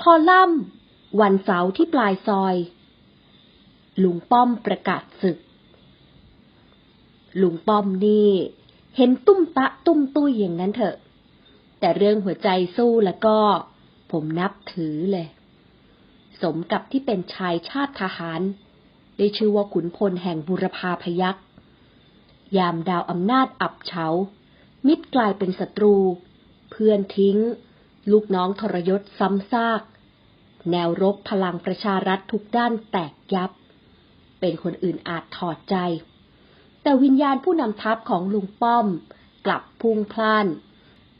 คอลัมน์ วันเสาร์ที่ปลายซอย ลุงป้อมประกาศศึก ลุงป้อมนี่ เห็นตุ้มตะตุ้มตุ้ยอย่างนั้นเถอะ แต่เรื่องหัวใจสู้แล้วก็ ผมนับถือเลย สมกับที่เป็นชายชาติทหาร ได้ชื่อว่าขุนพลแห่งบุรพาพยักษ์ยามดาวอำนาจอับเฉา มิตรกลายเป็นศัตรู เพื่อนทิ้ง ลูกน้องทรยศซ้ำซาก แนวรบพลังประชารัฐทุกด้านแตกยับ เป็นคนอื่นอาจถอดใจ แต่วิญญาณผู้นำทัพของลุงป้อม กลับพุ่งพล่าน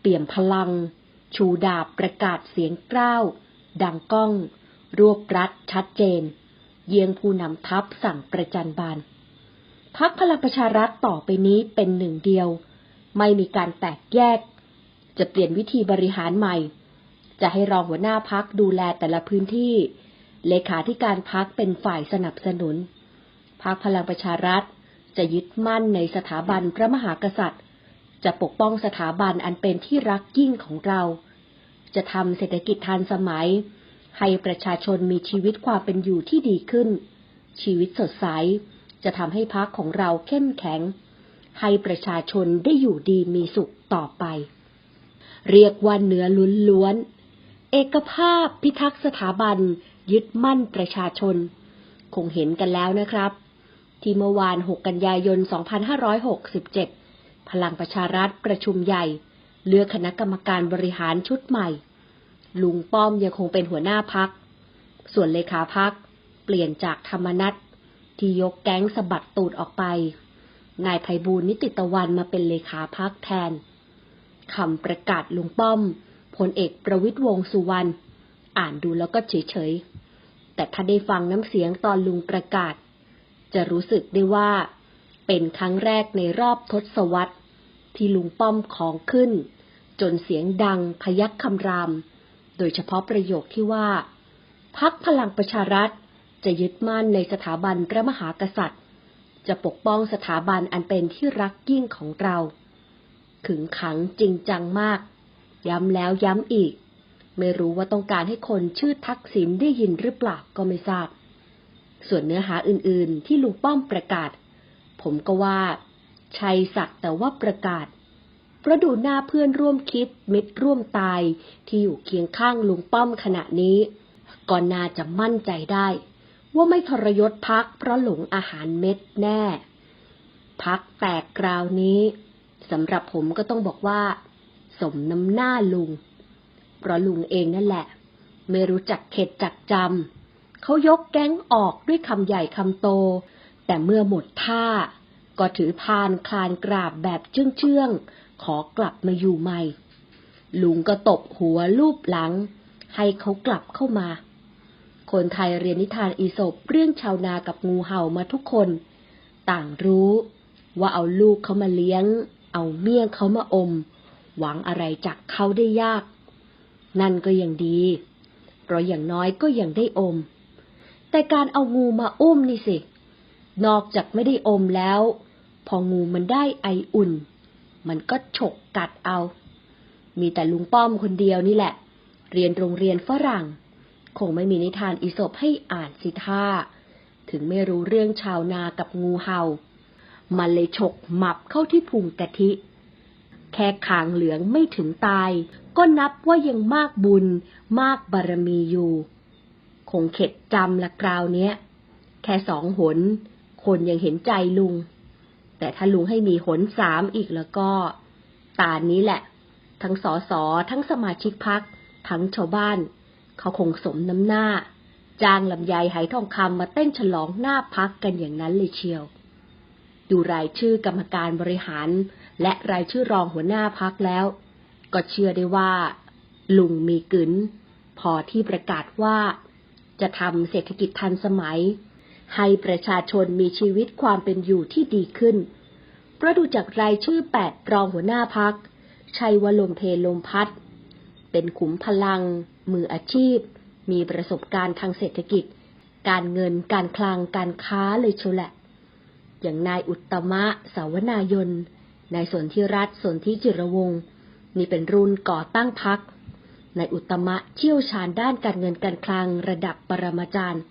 เปี่ยมพลัง ชูดาบประกาศเสียงกล้าว ดังก้อง รวบรัดชัดเจน เยียงผู้นำทัพสั่งประจันบานพักพลังประชารัฐต่อไปนี้เป็นหนึ่งเดียว ไม่มีการแตกแยก จะเปลี่ยนวิธีบริหารใหม่ จะให้รองหัวหน้าพักดูแลแต่ละพื้นที่ เลขาธิการพักเป็นฝ่ายสนับสนุน พักพลังประชารัฐจะยึดมั่นในสถาบันพระมหากษัตริย์ จะปกป้องสถาบันอันเป็นที่รักยิ่งของเรา จะทำเศรษฐกิจทันสมัย ให้ประชาชนมีชีวิตความเป็นอยู่ที่ดีขึ้น ชีวิตสดใส จะทำให้พักของเราเข้มแข็ง ให้ประชาชนได้อยู่ดีมีสุขต่อไป เรียกว่าเนื้อล้วน เอกภาพพิทักษ์สถาบัน ยึดมั่นประชาชน คงเห็นกันแล้วนะครับ ที่เมื่อวาน 6 กันยายน 2567 พลังประชารัฐประชุมใหญ่ เลือกคณะกรรมการบริหารชุดใหม่ ลุงป้อมยังคงเป็นหัวหน้าพัก ส่วนเลขาพักเปลี่ยนจากธรรมนัตที่ยกแก๊งสะบัดตูดออกไป นายไพบูลนิติตะวันมาเป็นเลขาพักแทน คำประกาศลุงป้อมพลเอกประวิตยวงสุวรรณอ่านดูแล้วก็เฉยๆ แต่ถ้าได้ฟังน้ำเสียงตอนลุงประกาศ จะรู้สึกได้ว่า เป็นครั้งแรกในรอบทศวรรษ ที่ลุงป้อมของขึ้น จนเสียงดังพยักคำราม โดยเฉพาะประโยคที่ว่า พักพลังประชารัฐจะยึดมั่นในสถาบันพระมหากษัตริย์ จะปกป้องสถาบันอันเป็นที่รักยิ่งของเรา ขึงขังจริงจังมาก ย้ำแล้วย้ำอีก ไม่รู้ว่าต้องการให้คนชื่อทักษิณได้ยินหรือเปล่าก็ไม่ทราบ ส่วนเนื้อหาอื่นๆ ที่ลุงป้อมประกาศ ผมก็ว่า ชัยสักแต่ว่าประกาศเพราะดูหน้าเพื่อนร่วมคิดมิตรร่วมตายที่อยู่เคียงข้างลุงป้อมขณะนี้ก็น่าจะมั่นใจได้ ว่าไม่ทรยศพักเพราะหลงอาหารเม็ดแน่ พักแตกกราวนี้ สำหรับผมก็ต้องบอกว่า สมน้ำหน้าลุง เพราะลุงเองนั่นแหละ ไม่รู้จักเข็ดจักจำเขายกแก๊งออกด้วยคำใหญ่คำโต แต่เมื่อหมดท่า ก็ถือพานคลานกราบแบบเชื่องเชื่องขอกลับมาอยู่ใหม่ ลุงก็ตบหัวลูบหลัง ให้เขากลับเข้ามา คนไทยเรียนนิทานอีสบเรื่องชาวนากับงูเห่ามาทุกคน ต่างรู้ว่าเอาลูกเขามาเลี้ยง เอาเมี่ยงเขามาอม หวังอะไรจากเขาได้ยาก นั่นก็ยังดี เพราะอย่างน้อยก็ยังได้อม แต่การเอางูมาอุ้มนี่สิ นอกจากไม่ได้อมแล้ว พองูมันได้ไออุ่น มันก็ฉกกัดเอา มีแต่ลุงป้อมคนเดียวนี่แหละ เรียนโรงเรียนฝรั่ง คงไม่มีนิทานอีสบให้อ่านสิท่า ถึงไม่รู้เรื่องชาวนากับงูเห่า มันเลยฉกหมับเข้าที่พุงกะทิ แค่ขางเหลืองไม่ถึงตาย ก็นับว่ายังมากบุญมากบารมีอยู่ คงเข็ดจำละคราวเนี้ย แค่สองหน คนยังเห็นใจลุง แต่ถ้าลุงให้มีหนสามอีกแล้วก็ ตานี้แหละ ทั้งสอสอทั้งสมาชิกพัก ทั้งชาวบ้าน เขาคงสมน้ำหน้าจ้างลำไยไหทองคำมาเต้นฉลองหน้าพักกันอย่างนั้นเลยเชียว ดูรายชื่อกรรมการบริหาร และรายชื่อรองหัวหน้าพักแล้ว ก็เชื่อได้ว่า ลุงมีกึนพอที่ประกาศว่า จะทำเศรษฐกิจทันสมัย ให้ประชาชนมีชีวิตความเป็นอยู่ที่ดีขึ้น เพราะดูจากรายชื่อแปดรองหัวหน้าพักชัยวลมเพลมพัดเป็นขุมพลัง มืออาชีพ มีประสบการณ์ทางเศรษฐกิจ การเงินการคลังการค้าเลยเชียวแหละ อย่างนายอุตตมะสาวนายน นายสนธิรัตน์สนธิจิรวงศ์นี่เป็นรุ่นก่อตั้งพักในอุตมะเชี่ยวชาญด้านการเงินการคลังระดับปรมาจารย์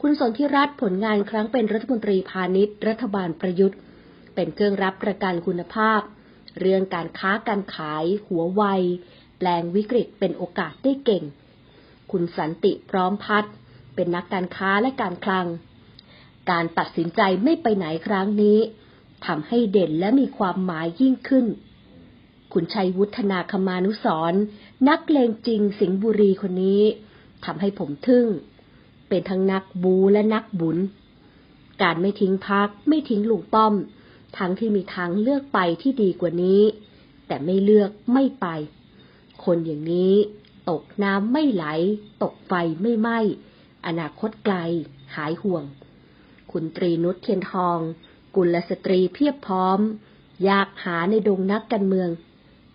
คุณสนธิรัตน์ผลงานครั้งเป็นรัฐมนตรีพาณิชย์ รัฐบาลประยุทธ์ เป็นเครื่องรับประกันคุณภาพ เรื่องการค้าการขาย หัวไว แปลงวิกฤตเป็นโอกาสได้เก่ง คุณสันติพร้อมพัฒน์เป็นนักการค้าและการคลัง การตัดสินใจไม่ไปไหนครั้งนี้ทำให้เด่นและมีความหมายยิ่งขึ้น คุณชัยวุฒนาคมานุสร์นักเลงจริงสิงห์บุรีคนนี้ทำให้ผมทึ่ง เป็นทั้งนักบูและนักบุญ การไม่ทิ้งพักไม่ทิ้งลุงป้อม ทั้งที่มีทางเลือกไปที่ดีกว่านี้ แต่ไม่เลือกไม่ไป คนอย่างนี้ ตกน้ำไม่ไหล ตกไฟไม่ไหม้อนาคตไกล หายห่วง คุณตรีนุชเทียนทอง กุลสตรีเพียบพร้อมอยากหาในดงนักการเมือง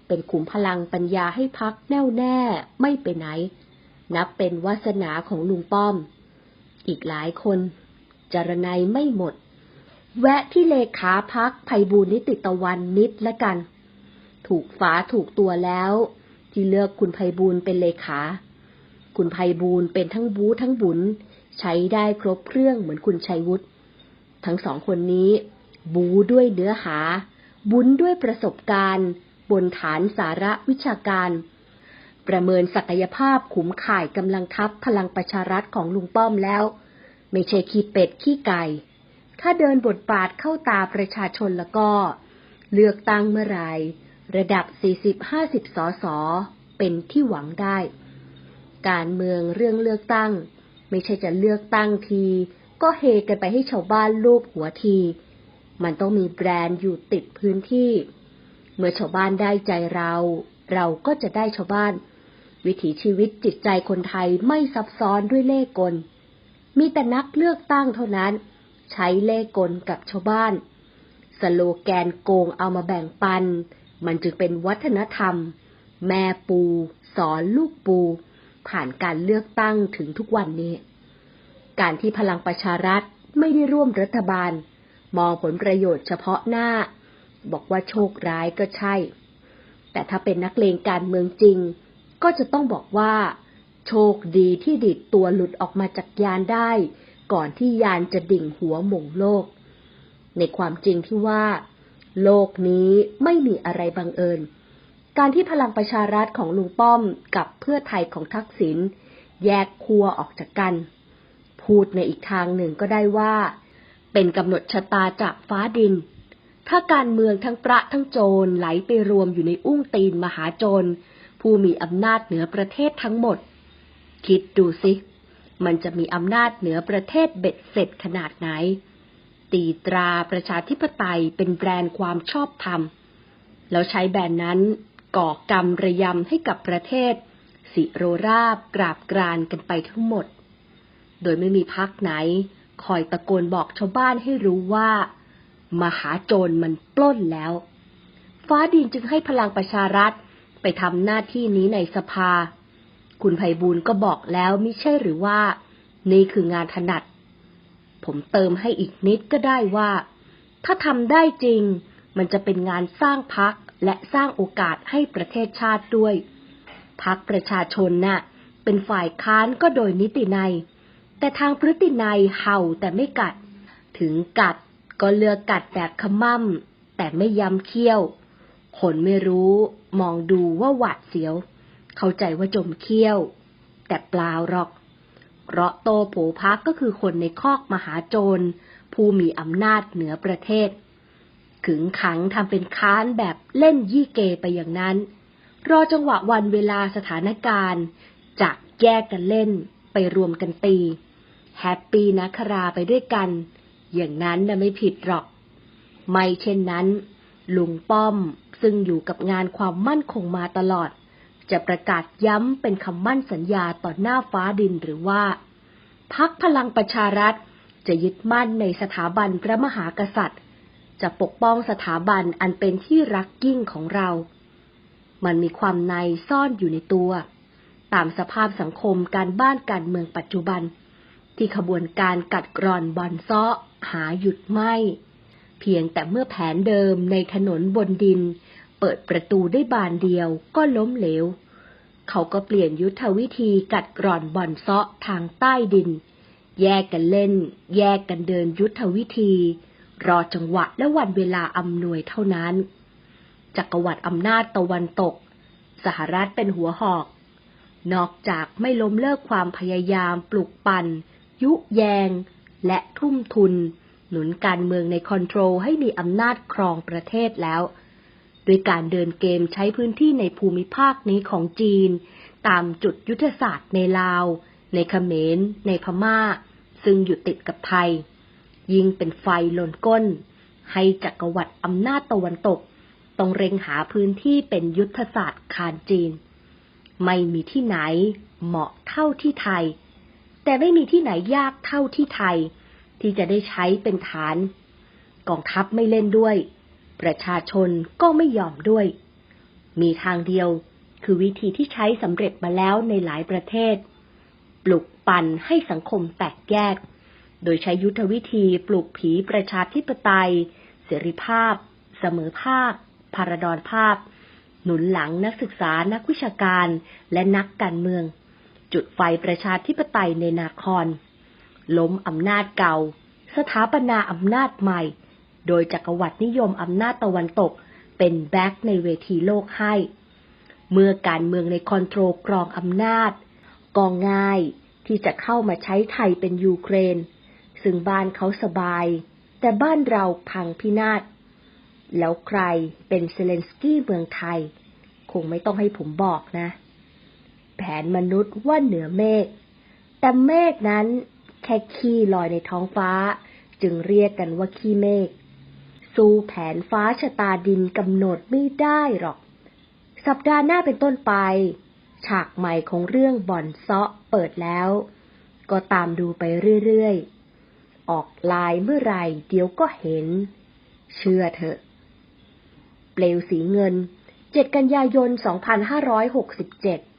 เป็นขุมพลังปัญญาให้พักแน่วแน่ไม่ไปไหน นับเป็นวาสนาของลุงป้อม อีกหลายคน จารนัยไม่หมด แวะที่เลขาพักไพบูลนิติตะวันนิดละกัน ถูกฝาถูกตัวแล้ว ที่เลือกคุณไพบูลย์เป็นเลขา คุณไพบูลย์เป็นทั้งบูทั้งบุญ ใช้ได้ครบเครื่องเหมือนคุณชัยวุฒิทั้งสองคนนี้ บูด้วยเนื้อหา บุญด้วยประสบการณ์ บนฐานสาระวิชาการ ประเมินศักยภาพขุมข่ายกำลังทัพพลังประชารัฐของลุงป้อมแล้ว ไม่ใช่ขี้เป็ดขี้ไก่ ถ้าเดินบทบาทเข้าตาประชาชนแล้วก็ เลือกตั้งเมื่อไหรระดับ 40-50สอสอเป็นที่หวังได้ การเมืองเรื่องเลือกตั้ง ไม่ใช่จะเลือกตั้งที ก็เฮกันไปให้ชาวบ้านลูบหัวที มันต้องมีแบรนด์อยู่ติดพื้นที่ เมื่อชาวบ้านได้ใจเรา เราก็จะได้ชาวบ้าน วิถีชีวิตจิตใจคนไทยไม่ซับซ้อนด้วยเล่กล มีแต่นักเลือกตั้งเท่านั้น ใช้เล่กลกับชาวบ้าน สโลแกนโกงเอามาแบ่งปัน มันจึงเป็นวัฒนธรรม แม่ปู สอนลูกปู ผ่านการเลือกตั้งถึงทุกวันนี้ การที่พลังประชารัฐไม่ได้ร่วมรัฐบาล มองผลประโยชน์เฉพาะหน้า บอกว่าโชคร้ายก็ใช่ แต่ถ้าเป็นนักเลงการเมืองจริง ก็จะต้องบอกว่า โชคดีที่ดิดตัวหลุดออกมาจากยานได้ ก่อนที่ยานจะดิ่งหัวหม่งโลก ในความจริงที่ว่า โลกนี้ไม่มีอะไรบังเอิญ การที่พลังประชารัฐของลุงป้อมกับเพื่อไทยของทักษิณแยกครัวออกจากกัน พูดในอีกทางหนึ่งก็ได้ว่า เป็นกำหนดชะตาจากฟ้าดิน ถ้าการเมืองทั้งประทั้งโจรไหลไปรวมอยู่ในอุ้งตีนมหาโจร ผู้มีอำนาจเหนือประเทศทั้งหมด คิดดูสิ มันจะมีอำนาจเหนือประเทศเบ็ดเสร็จขนาดไหน ตีตราประชาธิปไตยเป็นแบรนด์ความชอบธรรมแล้วใช้แบรนด์นั้น ก่อกรรมระยำให้กับประเทศ สิโรราบกราบกรานกันไปทั้งหมด โดยไม่มีพักไหน คอยตะโกนบอกชาวบ้านให้รู้ว่า มหาโจรมันปล้นแล้ว ฟ้าดินจึงให้พลังประชารัฐไปทำหน้าที่นี้ในสภา คุณไพบูลก็บอกแล้วม่ใช่หรือว่า นี่คืองานถนัด ผมเติมให้อีกนิดก็ได้ว่า ถ้าทำได้จริง มันจะเป็นงานสร้างพักและสร้างโอกาสให้ประเทศชาติด้วย พักประชาชนน่ะ เป็นฝ่ายค้านก็โดยนิตินัยแต่ทางพฤตินัยเห่าแต่ไม่กัด ถึงกัดก็เลือกกัดแบบขมั่มแต่ไม่ย้ำเคี้ยว คนไม่รู้มองดูว่าหวาดเสียว เข้าใจว่าจมเคี้ยว แต่เปล่าหรอก เพราะโตโผพักก็คือคนในคอกมหาโจร ผู้มีอำนาจเหนือประเทศ ขึงขังทำเป็นค้านแบบเล่นยี่เกไปอย่างนั้น รอจังหวะวันเวลาสถานการณ์จะแยกกันเล่นไปรวมกันตี แฮปปี้นะคราไปด้วยกัน อย่างนั้นนะไม่ผิดหรอก ไม่เช่นนั้น ลุงป้อมซึ่งอยู่กับงานความมั่นคงมาตลอด จะประกาศย้ำเป็นคำมั่นสัญญาต่อหน้าฟ้าดินหรือว่าพักพลังประชารัฐจะยึดมั่นในสถาบันพระมหากษัตริย์ จะปกป้องสถาบันอันเป็นที่รักยิ่งของเรา มันมีความในซ่อนอยู่ในตัว ตามสภาพสังคมการบ้านการเมืองปัจจุบัน ที่ขบวนการกัดกร่อนบอนซ้อหาหยุดไม่ เพียงแต่เมื่อแผนเดิมในถนนบนดิน เปิดประตูได้บานเดียวก็ล้มเหลว เขาก็เปลี่ยนยุทธวิธีกัดกร่อนบอนซาะทางใต้ดิน แยกกันเล่น แยกกันเดินยุทธวิธี รอจังหวะและวันเวลาอำนวยเท่านั้น จักรวรรดิอำนาจตะวันตก สหรัฐเป็นหัวหอก นอกจากไม่ล้มเลิกความพยายามปลุกปั่น ยุแยง และทุ่มทุน หนุนการเมืองในคอนโทรลให้มีอำนาจครองประเทศแล้วโดยการเดินเกมใช้พื้นที่ในภูมิภาคนี้ของจีน ตามจุดยุทธศาสตร์ในลาว ในเขมร ในพม่า ซึ่งอยู่ติดกับไทย ยิงเป็นไฟลนก้น ให้จักรวรรดิอำนาจตะวันตกต้องเร็งหาพื้นที่เป็นยุทธศาสตร์คานจีน ไม่มีที่ไหนเหมาะเท่าที่ไทย แต่ไม่มีที่ไหนยากเท่าที่ไทย ที่จะได้ใช้เป็นฐาน กองทัพไม่เล่นด้วย ประชาชนก็ไม่ยอมด้วย มีทางเดียวคือวิธีที่ใช้สำเร็จมาแล้วในหลายประเทศ ปลุกปั่นให้สังคมแตกแยก โดยใช้ยุทธวิธีปลูกผีประชาธิปไตย เสรีภาพ เสมอภาค พาราดอนภาพ หนุนหลังนักศึกษานักวิชาการและนักการเมือง จุดไฟประชาธิปไตยในนาครล้มอำนาจเก่า สถาปนาอำนาจใหม่ โดยจักรวรรดินิยมอำนาจตะวันตกเป็นแบ็คในเวทีโลกให้ เมื่อการเมืองในคอนโทรลกรองอำนาจก็ง่ายที่จะเข้ามาใช้ไทยเป็นยูเครน ซึ่งบ้านเขาสบาย แต่บ้านเราพังพินาศ แล้วใครเป็นเซเลนสกี้เมืองไทย คงไม่ต้องให้ผมบอกนะ แผนมนุษย์ว่าเหนือเมฆ แต่เมฆนั้นแค่ขี้ลอยในท้องฟ้า จึงเรียกกันว่าขี้เมฆ สู้แผนฟ้าชะตาดินกำหนดไม่ได้หรอก สัปดาห์หน้าเป็นต้นไป ฉากใหม่ของเรื่องบ่อนเซาะเปิดแล้ว ก็ตามดูไปเรื่อยๆ ออกลายเมื่อไรเดี๋ยวก็เห็น เชื่อเถอะ เปลวสีเงิน 7 กันยายน 2567